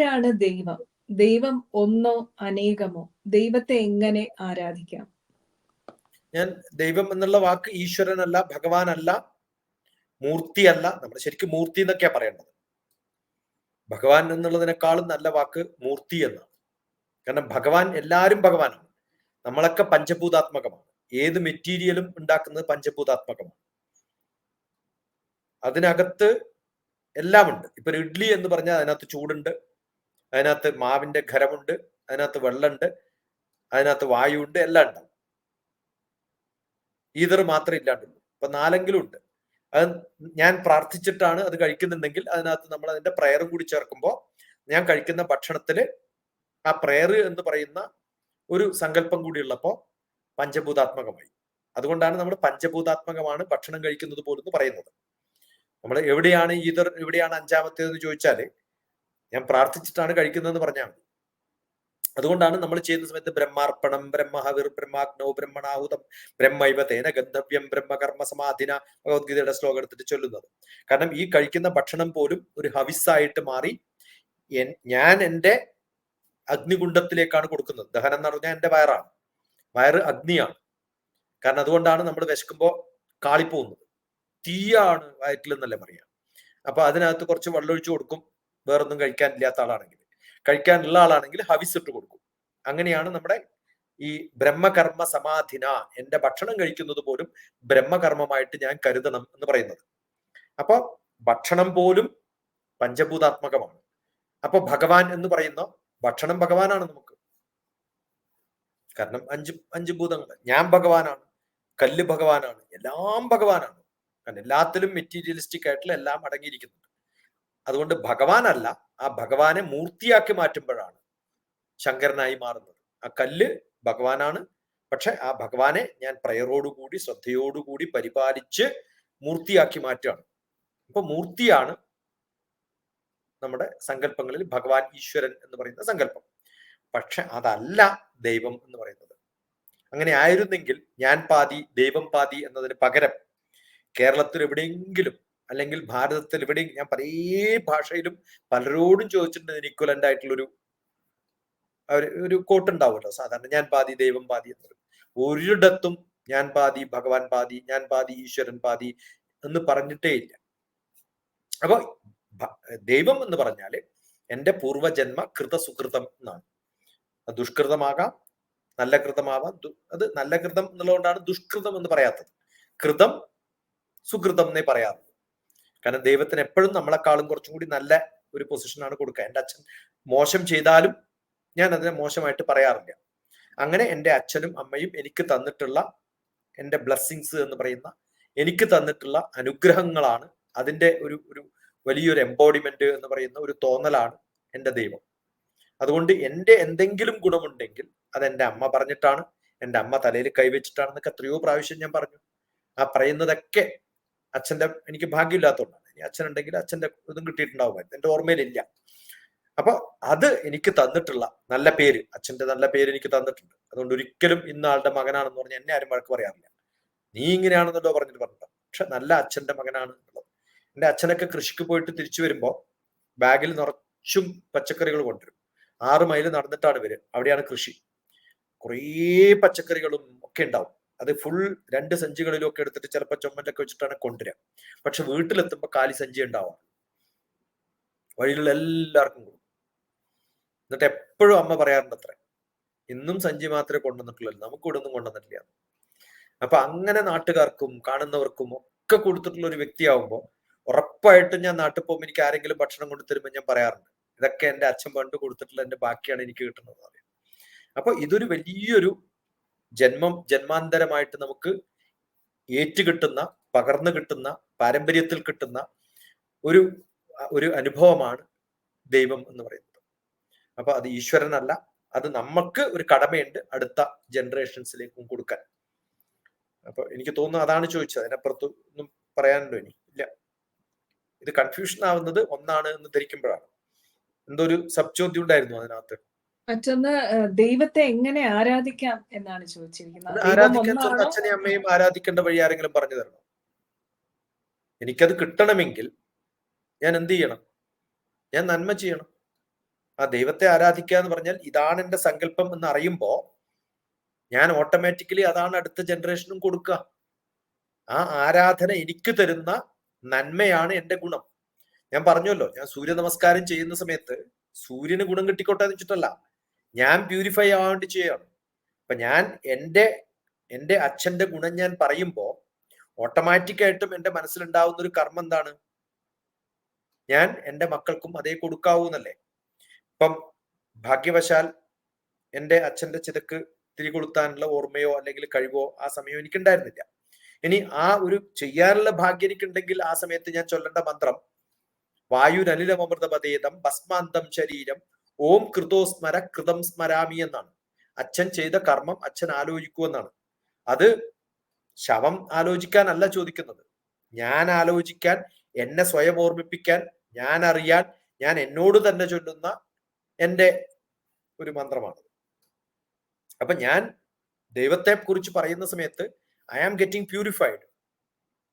ആരാണ് ദൈവം? ദൈവം ഒന്നോ അനേകമോ? ദൈവത്തെ എങ്ങനെ ആരാധിക്കാം? ഞാൻ ദൈവം എന്നുള്ള വാക്ക് ഈശ്വരനല്ല ഭഗവാനല്ല മൂർത്തിയല്ല. നമ്മൾ ശരിക്കും മൂർത്തി എന്നൊക്കെയാ പറയേണ്ടത്. ഭഗവാൻ എന്നുള്ളതിനേക്കാളും നല്ല വാക്ക് മൂർത്തി എന്നാണ്. കാരണം ഭഗവാൻ എല്ലാവരും ഭഗവാനാണ്. നമ്മളൊക്കെ പഞ്ചഭൂതാത്മകമാണ്. ഏത് മെറ്റീരിയലും ഉണ്ടാക്കുന്നത് പഞ്ചഭൂതാത്മകമാണ്. അതിനകത്ത് എല്ലാമുണ്ട്. ഇപ്പൊ ഇഡ്ഡലി എന്ന് പറഞ്ഞാൽ അതിനകത്ത് ചൂടുണ്ട്. അതിനകത്ത് മാവിന്റെ ഖരമുണ്ട് അതിനകത്ത് വെള്ളമുണ്ട് അതിനകത്ത് വായുണ്ട് എല്ലാം ഉണ്ടാവും. ഈതർ മാത്രം ഇല്ലാണ്ടുള്ളൂ. അപ്പൊ നാലെങ്കിലും ഉണ്ട്. അത് ഞാൻ പ്രാർത്ഥിച്ചിട്ടാണ് അത് കഴിക്കുന്നുണ്ടെങ്കിൽ അതിനകത്ത് നമ്മൾ അതിന്റെ പ്രയറും കൂടി ചേർക്കുമ്പോൾ ഞാൻ കഴിക്കുന്ന ഭക്ഷണത്തിൽ ആ പ്രയർ എന്ന് പറയുന്ന ഒരു സങ്കല്പം കൂടി ഉള്ളപ്പോ പഞ്ചഭൂതാത്മകമായി. അതുകൊണ്ടാണ് നമ്മൾ പഞ്ചഭൂതാത്മകമാണ് ഭക്ഷണം കഴിക്കുന്നത് പോലെന്ന് പറയുന്നത്. നമ്മൾ എവിടെയാണ് ഈതർ എവിടെയാണ് അഞ്ചാമത്തേതെന്ന് ചോദിച്ചാൽ ഞാൻ പ്രാർത്ഥിച്ചിട്ടാണ് കഴിക്കുന്നതെന്ന് പറഞ്ഞാൽ മതി. അതുകൊണ്ടാണ് നമ്മൾ ചെയ്യുന്ന സമയത്ത് ബ്രഹ്മാർപ്പണം ബ്രഹ്മഹവിർ ബ്രഹ്മാഗ്നോ ബ്രഹ്മണാഹുതം ബ്രഹ്മൈവ തേന ഗന്ധവ്യം ബ്രഹ്മകർമ്മ സമാധിന ഭഗവത്ഗീതയുടെ ശ്ലോകം എടുത്തിട്ട് ചൊല്ലുന്നത്. കാരണം ഈ കഴിക്കുന്ന ഭക്ഷണം പോലും ഒരു ഹവിസ്സായിട്ട് മാറി ഞാൻ എന്റെ അഗ്നികുണ്ഡത്തിലേക്കാണ് കൊടുക്കുന്നത്. ദഹനം എന്ന് പറഞ്ഞാൽ എന്റെ വയറാണ്. വയറ് അഗ്നിയാണ്. കാരണം അതുകൊണ്ടാണ് നമ്മൾ വിശക്കുമ്പോൾ കാളിപ്പോകുന്നത്. തീയാണ് വയറ്റിൽ എന്നല്ലേ പറയാം. അപ്പൊ അതിനകത്ത് കുറച്ച് വെള്ളമൊഴിച്ചു കൊടുക്കും. വേറൊന്നും കഴിക്കാനില്ലാത്ത ആളാണെങ്കിൽ. കഴിക്കാനുള്ള ആളാണെങ്കിൽ ഹവിസ് ഇട്ട് കൊടുക്കും. അങ്ങനെയാണ് നമ്മുടെ ഈ ബ്രഹ്മകർമ്മ സമാധിന എന്റെ ഭക്ഷണം കഴിക്കുന്നത് പോലും ബ്രഹ്മകർമ്മമായിട്ട് ഞാൻ കരുതണം എന്ന് പറയുന്നത്. അപ്പൊ ഭക്ഷണം പോലും പഞ്ചഭൂതാത്മകമാണ്. അപ്പൊ ഭഗവാൻ എന്ന് പറയുന്ന ഭക്ഷണം ഭഗവാനാണ് നമുക്ക്. കാരണം അഞ്ച് അഞ്ച് ഭൂതങ്ങൾ. ഞാൻ ഭഗവാനാണ് കല്ല് ഭഗവാനാണ് എല്ലാം ഭഗവാനാണ്. കാരണം എല്ലാത്തിലും മെറ്റീരിയലിസ്റ്റിക് ആയിട്ടുള്ള എല്ലാം അടങ്ങിയിരിക്കുന്നുണ്ട്. അതുകൊണ്ട് ഭഗവാനല്ല ആ ഭഗവാനെ മൂർത്തിയാക്കി മാറ്റുമ്പോഴാണ് ശങ്കരനായി മാറുന്നത്. ആ കല്ല് ഭഗവാനാണ്. പക്ഷെ ആ ഭഗവാനെ ഞാൻ പ്രയറോടുകൂടി ശ്രദ്ധയോടുകൂടി പരിപാലിച്ച് മൂർത്തിയാക്കി മാറ്റുകയാണ്. അപ്പൊ മൂർത്തിയാണ് നമ്മുടെ സങ്കല്പങ്ങളിൽ ഭഗവാൻ ഈശ്വരൻ എന്ന് പറയുന്ന സങ്കല്പം. പക്ഷെ അതല്ല ദൈവം എന്ന് പറയുന്നത്. അങ്ങനെ ആയിരുന്നെങ്കിൽ ഞാൻ പാതി ദൈവം പാതി എന്നതിന് പകരം കേരളത്തിൽ എവിടെയെങ്കിലും അല്ലെങ്കിൽ ഭാരതത്തിൽ ഇവിടെ ഞാൻ പല ഭാഷയിലും പലരോടും ചോദിച്ചിട്ടുണ്ട് ഇക്വലന്റ് ആയിട്ടുള്ളൊരു ഒരു കോട്ടുണ്ടാവുമല്ലോ സാധാരണ ഞാൻ പാതി ദൈവം പാതി എന്ന് പറയും ഒരിടത്തും ഞാൻ പാതി ഭഗവാൻ പാതി ഞാൻ പാതി ഈശ്വരൻ പാതി എന്ന് പറഞ്ഞിട്ടേ ഇല്ല. അപ്പൊ ദൈവം എന്ന് പറഞ്ഞാൽ എന്റെ പൂർവജന്മ കൃതസുകൃതം എന്നാണ്. ദുഷ്കൃതമാകാം നല്ല കൃതമാവാം അത് നല്ല കൃതം എന്നുള്ളതുകൊണ്ടാണ് ദുഷ്കൃതം എന്ന് പറയാത്തത്. കൃതം സുകൃതം എന്നേ പറയാറുള്ളൂ. കാരണം ദൈവത്തിന് എപ്പോഴും നമ്മളെക്കാളും കുറച്ചും കൂടി നല്ല ഒരു പൊസിഷനാണ് കൊടുക്കുക. എന്റെ അച്ഛൻ മോശം ചെയ്താലും ഞാൻ അതിനെ മോശമായിട്ട് പറയാറില്ല. അങ്ങനെ എന്റെ അച്ഛനും അമ്മയും എനിക്ക് തന്നിട്ടുള്ള എന്റെ ബ്ലെസ്സിങ്സ് എന്ന് പറയുന്ന എനിക്ക് തന്നിട്ടുള്ള അനുഗ്രഹങ്ങളാണ് അതിന്റെ ഒരു ഒരു വലിയൊരു എംബോഡിമെന്റ് എന്ന് പറയുന്ന ഒരു തോന്നലാണ് എന്റെ ദൈവം. അതുകൊണ്ട് എന്റെ എന്തെങ്കിലും ഗുണമുണ്ടെങ്കിൽ അത് എന്റെ അമ്മ പറഞ്ഞിട്ടാണ് എന്റെ അമ്മ തലയിൽ കൈവച്ചിട്ടാണെന്നൊക്കെ എത്രയോ പ്രാവശ്യം ഞാൻ പറഞ്ഞു. ആ പറയുന്നതൊക്കെ അച്ഛന്റെ എനിക്ക് ഭാഗ്യമില്ലാത്തതുകൊണ്ടാണ് ഇനി അച്ഛനുണ്ടെങ്കിൽ അച്ഛന്റെ ഇതും കിട്ടിയിട്ടുണ്ടാവുമായിരുന്നു എന്റെ ഓർമ്മയിലില്ല. അപ്പൊ അത് എനിക്ക് തന്നിട്ടുള്ള നല്ല പേര് അച്ഛന്റെ നല്ല പേര് എനിക്ക് തന്നിട്ടുണ്ട്. അതുകൊണ്ട് ഒരിക്കലും ഇന്ന ആളുടെ മകനാണെന്ന് പറഞ്ഞ് എന്നെ ആരും വഴക്ക് പറയാറില്ല. നീ ഇങ്ങനെയാണെന്നല്ലോ പറഞ്ഞിട്ട് പറഞ്ഞിട്ട്. പക്ഷെ നല്ല അച്ഛന്റെ മകനാണ് എന്നുള്ളത്. എന്റെ അച്ഛനൊക്കെ കൃഷിക്ക് പോയിട്ട് തിരിച്ചു വരുമ്പോൾ ബാഗിൽ നിറച്ചും പച്ചക്കറികൾ കൊണ്ടുവരും. ആറ് മൈൽ നടന്നിട്ടാണ് വരിക. അവിടെയാണ് കൃഷി. കുറേ പച്ചക്കറികളും ഒക്കെ ഉണ്ടാവും. അത് ഫുൾ രണ്ട് സഞ്ചികളിലും ഒക്കെ എടുത്തിട്ട് ചിലപ്പോൾ ചുമലൊക്കെ വെച്ചിട്ടാണ് കൊണ്ടുവരിക പക്ഷെ വീട്ടിലെത്തുമ്പോൾ കാലി സഞ്ചി ഉണ്ടാവാം. വഴിയിലുള്ള എല്ലാവർക്കും കൊടുക്കും എന്നിട്ട് എപ്പോഴും അമ്മ പറയാറുണ്ട് അത്ര ഇന്നും സഞ്ചി മാത്രമേ കൊണ്ടുവന്നിട്ടുള്ളൂ നമുക്ക് ഇവിടെ ഒന്നും കൊണ്ടുവന്നിട്ടില്ല. അപ്പൊ അങ്ങനെ നാട്ടുകാർക്കും കാണുന്നവർക്കും ഒക്കെ കൊടുത്തിട്ടുള്ള ഒരു വ്യക്തിയാവുമ്പോൾ ഉറപ്പായിട്ടും ഞാൻ നാട്ടിൽ പോകുമ്പോൾ എനിക്ക് ആരെങ്കിലും ഭക്ഷണം കൊണ്ടു തരുമ്പോൾ ഞാൻ പറയാറുണ്ട് ഇതൊക്കെ എന്റെ അച്ഛൻ പണ്ട് കൊടുത്തിട്ടുള്ള എന്റെ ബാക്കിയാണ് എനിക്ക് കിട്ടുന്നത് അപ്പൊ ഇതൊരു വലിയൊരു ജന്മം ജന്മാന്തരമായിട്ട് നമുക്ക് ഏറ്റുകിട്ടുന്ന പകർന്നു കിട്ടുന്ന പാരമ്പര്യത്തിൽ കിട്ടുന്ന ഒരു ഒരു അനുഭവമാണ് ദൈവം എന്ന് പറയുന്നത്. അപ്പൊ അത് ഈശ്വരനല്ല അത് നമുക്ക് ഒരു കടമയുണ്ട് അടുത്ത ജനറേഷൻസിലേക്കും കൊടുക്കാൻ. അപ്പൊ എനിക്ക് തോന്നുന്നു അതാണ് ചോദിച്ചത്. അതിനപ്പുറത്ത് ഒന്നും പറയാനുണ്ടോ ഇനി? ഇല്ല. ഇത് കൺഫ്യൂഷൻ ആവുന്നത് ഒന്നാണ് എന്ന് ധരിക്കുമ്പോഴാണ്. എന്തോ ഒരു സബ് ചോദ്യം ഉണ്ടായിരുന്നു അതിനകത്ത്. മറ്റൊന്ന് ദൈവത്തെ എങ്ങനെ ആരാധിക്കാം എന്നാണ് ചോദിച്ചിരിക്കുന്നത്. ആരാധിക്കാൻ അച്ഛനെയും അമ്മയും ആരാധിക്കേണ്ട വഴി ആരെങ്കിലും പറഞ്ഞു തരണം? എനിക്കത് കിട്ടണമെങ്കിൽ ഞാൻ എന്ത് ചെയ്യണം? ഞാൻ നന്മ ചെയ്യണം. ആ ദൈവത്തെ ആരാധിക്കുക എന്ന് പറഞ്ഞാൽ ഇതാണ് എന്റെ സങ്കല്പം എന്ന് അറിയുമ്പോൾ ഞാൻ ഓട്ടോമാറ്റിക്കലി അതാണ് അടുത്ത ജനറേഷനും കൊടുക്കുക. ആ ആരാധന എനിക്ക് തരുന്ന നന്മയാണ് എന്റെ ഗുണം. ഞാൻ പറഞ്ഞല്ലോ ഞാൻ സൂര്യ നമസ്കാരം ചെയ്യുന്ന സമയത്ത് സൂര്യന് ഗുണം കിട്ടിക്കോട്ടെ എന്ന് വെച്ചിട്ടല്ല. ഞാൻ പ്യൂരിഫൈ ആവാൻ വേണ്ടി ചെയ്യാണ്. അപ്പൊ ഞാൻ എന്റെ എന്റെ അച്ഛന്റെ ഗുണം ഞാൻ പറയുമ്പോൾ ഓട്ടോമാറ്റിക് ആയിട്ടും എന്റെ മനസ്സിലുണ്ടാവുന്ന ഒരു കർമ്മം എന്താണ്? ഞാൻ എന്റെ മക്കൾക്കും അതേ കൊടുക്കാവൂ എന്നല്ലേ ഇപ്പം ഭാഗ്യവശാൽ എന്റെ അച്ഛന്റെ ചിതക്ക് തിരികൊളുത്താനുള്ള ഓർമ്മയോ അല്ലെങ്കിൽ കഴിവോ ആ സമയം എനിക്കുണ്ടായിരുന്നില്ല. ഇനി ആ ഒരു ചെയ്യാനുള്ള ഭാഗ്യം എനിക്കുണ്ടെങ്കിൽ ആ സമയത്ത് ഞാൻ ചൊല്ലേണ്ട മന്ത്രം വായുരനിലമൃതപതേതം ഭസ്മാന്തം ശരീരം ഓം കൃതോ സ്മര കൃതം സ്മരാമി എന്നാണ്. അച്ഛൻ ചെയ്ത കർമ്മം അച്ഛൻ ആലോചിക്കൂ എന്നാണ്. അത് ശവം ആലോചിക്കാനല്ല ചോദിക്കുന്നത്. ഞാൻ ആലോചിക്കാൻ എന്നെ സ്വയം ഓർമ്മിപ്പിക്കാൻ ഞാൻ അറിയാൻ ഞാൻ എന്നോട് തന്നെ ചൊല്ലുന്ന എന്റെ ഒരു മന്ത്രമാണ്. അപ്പൊ ഞാൻ ദൈവത്തെ കുറിച്ച് പറയുന്ന സമയത്ത് ഐ ആം ഗെറ്റിംഗ് പ്യൂരിഫൈഡ്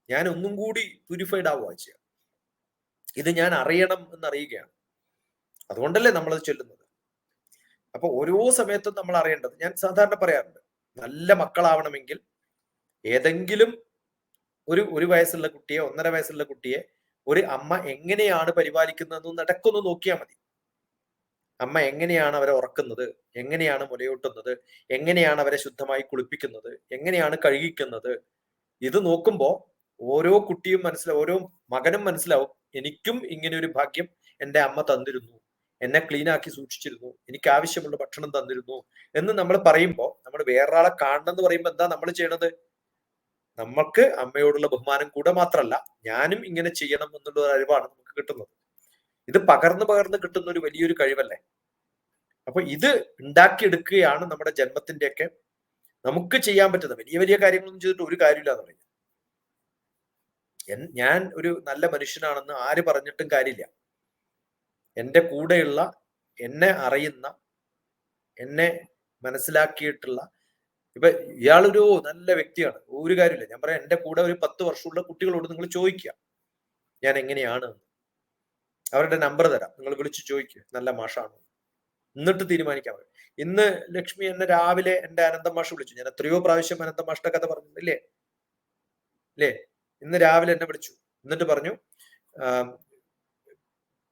ഞാൻ ഒന്നും കൂടി പ്യൂരിഫൈഡ് ആവുക ചെയ്യുക. ഇത് ഞാൻ അറിയണം എന്ന് അറിയുകയാണ് അതുകൊണ്ടല്ലേ നമ്മൾ അത് ചൊല്ലുന്നത്? അപ്പൊ ഓരോ സമയത്തും നമ്മൾ അറിയേണ്ടത് ഞാൻ സാധാരണ പറയാറുണ്ട് നല്ല മക്കളാവണമെങ്കിൽ ഏതെങ്കിലും ഒരു ഒരു വയസ്സുള്ള കുട്ടിയെ ഒന്നര വയസ്സുള്ള കുട്ടിയെ ഒരു അമ്മ എങ്ങനെയാണ് പരിപാലിക്കുന്നതെന്ന് നടക്കൊന്ന് നോക്കിയാൽ മതി. അമ്മ എങ്ങനെയാണ് അവരെ ഉറക്കുന്നത്? എങ്ങനെയാണ് മുലയൂട്ടുന്നത്? എങ്ങനെയാണ് അവരെ ശുദ്ധമായി കുളിപ്പിക്കുന്നത്? എങ്ങനെയാണ് കഴുകിക്കുന്നത്? ഇത് നോക്കുമ്പോൾ ഓരോ കുട്ടിയും മനസ്സിലാവും ഓരോ മകനും മനസ്സിലാവും എനിക്കും ഇങ്ങനെ ഒരു ഭാഗ്യം എന്റെ അമ്മ തന്നിരുന്നു. എന്നെ ക്ലീൻ ആക്കി സൂക്ഷിച്ചിരുന്നു എനിക്ക് ആവശ്യമുള്ള ഭക്ഷണം തന്നിരുന്നു എന്ന് നമ്മൾ പറയുമ്പോൾ നമ്മൾ വേറൊരാളെ കാണണം എന്ന് പറയുമ്പോൾ എന്താ നമ്മൾ ചെയ്യണത്? നമ്മൾക്ക് അമ്മയോടുള്ള ബഹുമാനം കൂടെ മാത്രമല്ല ഞാനും ഇങ്ങനെ ചെയ്യണം എന്നുള്ള ഒരു അറിവാണ് നമുക്ക് കിട്ടുന്നത്. ഇത് പകർന്ന് പകർന്ന് കിട്ടുന്ന ഒരു വലിയൊരു കഴിവല്ലേ? അപ്പൊ ഇത് ഉണ്ടാക്കിയെടുക്കുകയാണ് നമ്മുടെ ജന്മത്തിന്റെയൊക്കെ നമുക്ക് ചെയ്യാൻ പറ്റുന്ന വലിയ വലിയ കാര്യങ്ങളൊന്നും ചെയ്തിട്ട് ഒരു കാര്യമില്ല എന്ന് പറയുന്നത്. ഞാൻ ഒരു നല്ല മനുഷ്യനാണെന്ന് ആര് പറഞ്ഞിട്ടും കാര്യമില്ല. എന്റെ കൂടെയുള്ള എന്നെ അറിയുന്ന എന്നെ മനസ്സിലാക്കിയിട്ടുള്ള ഇപ്പൊ ഇയാളൊരു നല്ല വ്യക്തിയാണ്. ഒരു കാര്യമില്ല. ഞാൻ പറയാം എന്റെ കൂടെ ഒരു പത്ത് വർഷമുള്ള കുട്ടികളോട് നിങ്ങൾ ചോദിക്കുക. ഞാൻ എങ്ങനെയാണ്? അവരുടെ നമ്പർ തരാം. നിങ്ങൾ വിളിച്ചു ചോദിക്കുക നല്ല മാഷാണ്. എന്നിട്ട് തീരുമാനിക്കാൻ പറയും ഇന്ന് ലക്ഷ്മി എന്നെ രാവിലെ എന്റെ അനന്തം മാഷ് വിളിച്ചു. ഞാൻ എത്രയോ പ്രാവശ്യം അനന്തം മാഷിന്റെ കഥ പറഞ്ഞില്ലേ ഇല്ലേ? ഇന്ന് രാവിലെ എന്നെ വിളിച്ചു. എന്നിട്ട് പറഞ്ഞു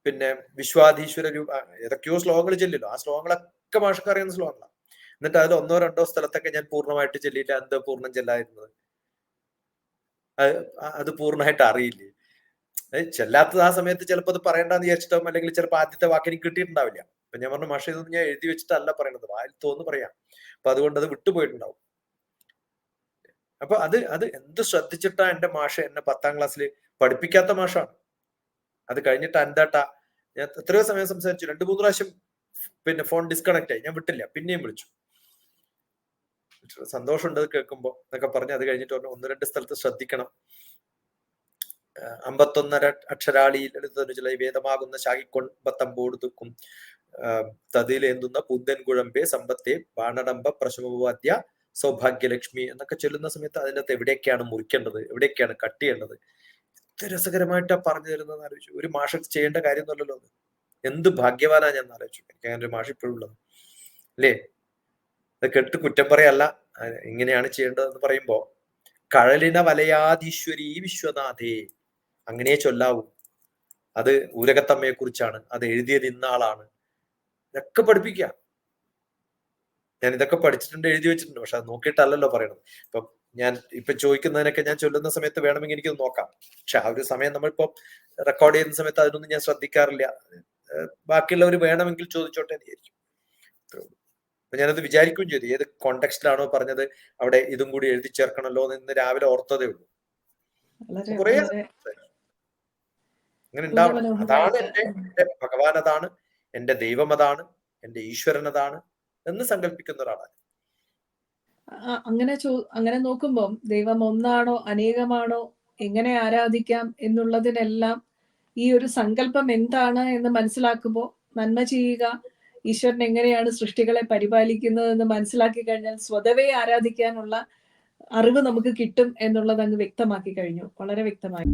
പിന്നെ വിശ്വാധീശ്വര രൂപ ഏതൊക്കെയോ ശ്ലോകങ്ങൾ ചെല്ലില്ലോ. ആ ശ്ലോകങ്ങളൊക്കെ മാഷക്ക് അറിയുന്ന ശ്ലോകങ്ങളാണ് എന്നിട്ട് അതിൽ ഒന്നോ രണ്ടോ സ്ഥലത്തൊക്കെ ഞാൻ പൂർണമായിട്ട് ചെല്ലിയില്ല. എന്തോ പൂർണം ചെല്ലായിരുന്നത് അത് പൂർണമായിട്ട് അറിയില്ലേ? ചെല്ലാത്തത് ആ സമയത്ത് ചിലപ്പോൾ അത് പറയണ്ടെന്ന് വിചാരിച്ചിട്ടോ? അല്ലെങ്കിൽ ചിലപ്പോൾ ആദ്യത്തെ വാക്ക് എനിക്ക് കിട്ടിയിട്ടുണ്ടാവില്ല. അപ്പൊ ഞാൻ പറഞ്ഞു മാഷ ഇതൊന്നും ഞാൻ എഴുതി വെച്ചിട്ടല്ല പറയണത്. വായിൽ തോന്നു പറയാം. അപ്പൊ അതുകൊണ്ട് അത് വിട്ടുപോയിട്ടുണ്ടാവും അപ്പൊ അത് അത് എന്ത് ശ്രദ്ധിച്ചിട്ടാ എന്റെ മാഷ എന്നെ പത്താം ക്ലാസ്സിൽ പഠിപ്പിക്കാത്ത മാഷാണ്. അത് കഴിഞ്ഞിട്ട് അൻതാട്ട ഞാൻ എത്രയോ സമയം സംസാരിച്ചു. രണ്ടു മൂന്ന് പ്രാവശ്യം പിന്നെ ഫോൺ ഡിസ്കണക്ട് ആയി. ഞാൻ വിട്ടില്ല. പിന്നെയും വിളിച്ചു. സന്തോഷമുണ്ട് അത് കേൾക്കുമ്പോൾ എന്നൊക്കെ പറഞ്ഞ് അത് കഴിഞ്ഞിട്ട് പറഞ്ഞു ഒന്ന് രണ്ട് സ്ഥലത്ത് ശ്രദ്ധിക്കണം. അമ്പത്തൊന്നര അക്ഷരാളിയിൽ ചില വേദമാകുന്ന ശാഖിക്കൊമ്പത്തമ്പോട് തുക്കും തതിലേന്തുന്ന പുന്തൻ കുഴമ്പെ സമ്പത്തെ ബാണടമ്പ പ്രശമവാദ്യ സൗഭാഗ്യലക്ഷ്മി എന്നൊക്കെ ചൊല്ലുന്ന സമയത്ത് അതിനകത്ത് എവിടെയൊക്കെയാണ് മുറിക്കേണ്ടത്? എവിടെയൊക്കെയാണ് കട്ട് ചെയ്യേണ്ടത്? എത്ര രസകരമായിട്ടാ പറഞ്ഞു തരുന്നതെന്ന് ആലോചിച്ചു. ഒരു മാഷ ചെയ്യേണ്ട കാര്യം കാര്യമൊന്നുമല്ലല്ലോ അത്. എന്ത് ഭാഗ്യവാനാ ഞാൻ ആലോചിച്ചു. എനിക്ക് അങ്ങനെ ഒരു മാഷ ഇപ്പോഴും ഉള്ളത്. അല്ലേ? അത് കെട്ട് കുറ്റം പറയല്ല. ഇങ്ങനെയാണ് ചെയ്യേണ്ടതെന്ന് പറയുമ്പോ കഴലിന വലയാധീശ്വരി വിശ്വനാഥേ അങ്ങനെ ചൊല്ലാവൂ. അത് ഊരകത്തമ്മയെ കുറിച്ചാണ് അത് എഴുതിയത് ഇന്നാളാണ്. ഇതൊക്കെ പഠിപ്പിക്കുക ഞാൻ ഇതൊക്കെ പഠിച്ചിട്ടുണ്ട് എഴുതി വെച്ചിട്ടുണ്ട്. പക്ഷെ അത് നോക്കിയിട്ടല്ലല്ലോ പറയണത്. ഇപ്പം ഞാൻ ഇപ്പൊ ചോദിക്കുന്നതിനൊക്കെ ഞാൻ ചൊല്ലുന്ന സമയത്ത് വേണമെങ്കിൽ എനിക്കത് നോക്കാം. പക്ഷെ ആ ഒരു സമയം നമ്മളിപ്പോ റെക്കോർഡ് ചെയ്യുന്ന സമയത്ത് അതിനൊന്നും ഞാൻ ശ്രദ്ധിക്കാറില്ല. ബാക്കിയുള്ളവർ വേണമെങ്കിൽ ചോദിച്ചോട്ടെ എന്ന് വിചാരിക്കും. അപ്പൊ ഞാനത് വിചാരിക്കുകയും ചെയ്തു. ഏത് കോണ്ടെക്സ്റ്റിലാണോ പറഞ്ഞത് അവിടെ ഇതും കൂടി എഴുതി ചേർക്കണല്ലോ എന്ന് ഇന്ന് രാവിലെ ഓർത്തതേ ഉള്ളൂ. കുറേ അങ്ങനെ ഉണ്ടാവണം അതാണ് എന്റെ എന്റെ ഭഗവാൻ അതാണ് എന്റെ ദൈവം അതാണ് എന്റെ ഈശ്വരൻ അതാണ് എന്ന് സങ്കല്പിക്കുന്ന ഒരാളാണ്. അങ്ങനെ ചോ അങ്ങനെ നോക്കുമ്പോൾ ദൈവം ഒന്നാണോ അനേകമാണോ എങ്ങനെ ആരാധിക്കാം എന്നുള്ളതിനെല്ലാം ഈ ഒരു സങ്കല്പം എന്താണ് എന്ന് മനസ്സിലാക്കുമ്പോൾ നന്മ ചെയ്യുക ഈശ്വരൻ എങ്ങനെയാണ് സൃഷ്ടികളെ പരിപാലിക്കുന്നത് എന്ന് മനസ്സിലാക്കി കഴിഞ്ഞാൽ സ്വതവേ ആരാധിക്കാനുള്ള അറിവ് നമുക്ക് കിട്ടും എന്നുള്ളത് അങ്ങ് വ്യക്തമാക്കി കഴിഞ്ഞു. വളരെ വ്യക്തമായി.